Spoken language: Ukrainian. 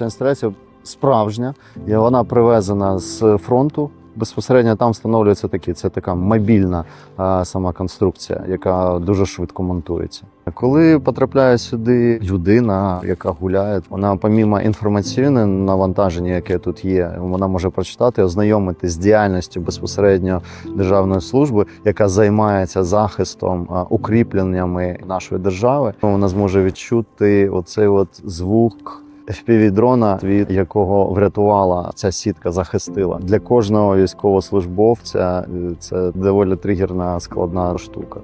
Ця інсталяція справжня, і вона привезена з фронту. Безпосередньо там встановлюється такі. Це така мобільна а, сама конструкція, яка дуже швидко монтується. Коли потрапляє сюди людина, яка гуляє, вона помімо інформаційне навантаження, яке тут є, вона може прочитати, ознайомитись з діяльністю безпосередньо державної служби, яка займається захистом укріпленнями нашої держави. Вона зможе відчути оцей от звук. FPV-дрона, від якого врятувала ця сітка, захистила для кожного військовослужбовця. е, Це доволі тригерна складна штука.